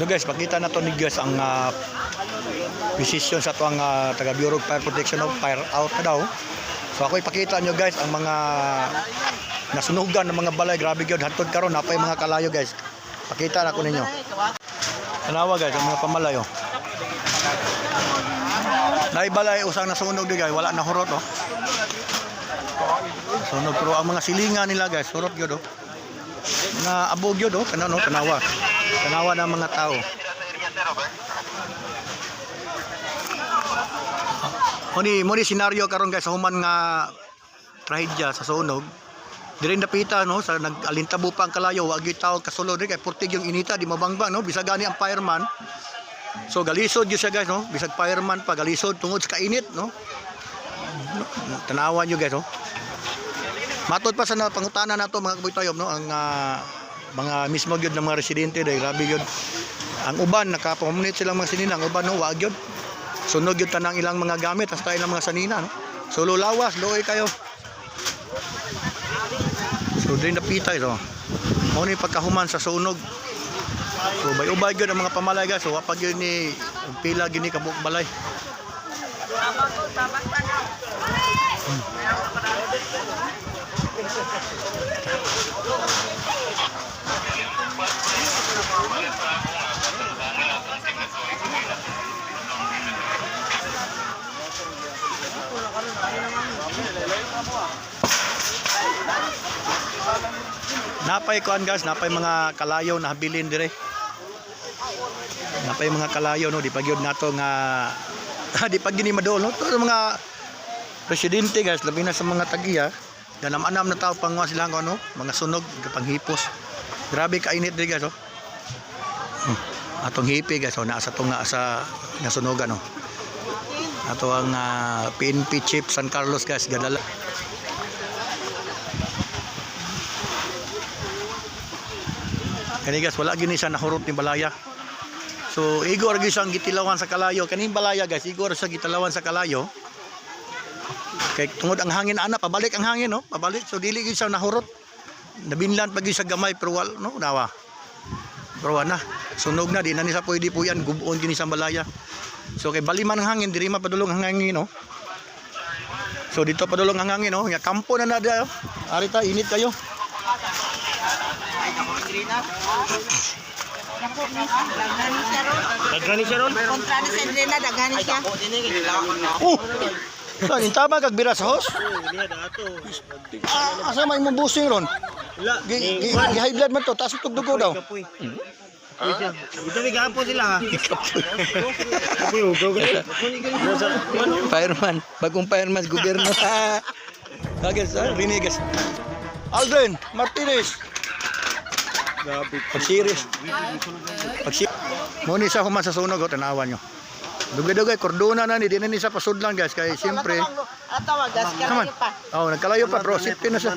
So guys, pakita na to ni guys ang uh, precision sa to ang ah, taga Bureau of Fire Protection of fire out na daw. So ako ipakita nyo guys ang mga nasunugan ng mga balay. Grabe gyud hantod karon napay mga kalayo guys. Pakita na ko ninyo. Tanawa guys ang mga pamalayo. Naibalay usang nasunog di guys, wala na hurot oh. Sunog pero ang mga silingan nila guys, hurot gyud oh. Na abog gyud oh, kana no, tanawa. Tanawa ng mga tao. Muni muni senaryo karon guys sa human nga trahedya sa sunog. Dire napita no sa nag-alintabo pa ang kalayo wa gyud tao kasulod kay purtig yung inita di mabangbang no bisag gani ang fireman. So galisod gyud siya guys no bisag fireman pa galisod tungod sa kainit no. Tanawan nyo guys oh. Matod pa sa na pangutana nato mga kabuytoyom no ang ah, mga mismo gyud ng mga residente dahil grabe gyud. Ang uban nakapamunit silang mga sinina. Ang uban no wa gyud. Sunog gyud tanang ilang mga gamit hasta ilang mga sanina no? Solo lawas looy kayo. So din napita ito mo ni pagkahuman sa sunog. So bay-ubay gyud ang mga pamalay guys. So wa pa gyud ni pila gyud ni kabuk balay Napay kuan guys, napay mga kalayo na habilin dire. Napay mga kalayo no, di pa gyud nato nga di pa gini madol no. To mga presidente guys, labi na sa mga tagiya. Ganam-anam na tao pangwa sila ko ano, mga sunog, panghipos. Grabe kainit dire guys oh. Hmm. Atong hipi guys, oh, naa sa to nga sa nasunogan no. Ato ang ah, PNP Chief San Carlos guys, gadala. Kani guys, wala gini siya nahurot ni balaya. So, igor gyud siyang gitilawan sa kalayo. Kaning balaya guys, igor sa gitilawan sa kalayo. Kay tungod ang hangin ana, pabalik ang hangin no, pabalik. So dili gyud siya nahurot. Nabinlan pag gyud sa gamay pero wal no, dawa. Pero na, sunog na di na ni sa pwede po yan, gubon gini sa balaya. So kay baliman ang hangin, diri mapadulong ang hangin no. So dito padulong ang hangin no, nga kampo na na da. Arita init kayo. Nagkani siya ron? Kontra ni sa Adrena, daghan siya. Oh. Saan yung tama kag bira sa hos? Ah, asa may mo busing ron? Wala. Gi gi gi- high blood man to, taas tugdugo daw. Kapoy. Ito may gapo sila ha. Kapoy. Fireman, bagong fireman gobyerno. Kagel sa Rinigas. Aldrin Martinez. Grabe. Pag serious. Pag si Muni sa sunog, tanawan nyo. Dugay-dugay, kordona na ni, di na ni sa pasudlan guys, kay siyempre, Atawa, gas ka Naman. pa. oh, nagkalayo pa, bro, sipin na siya.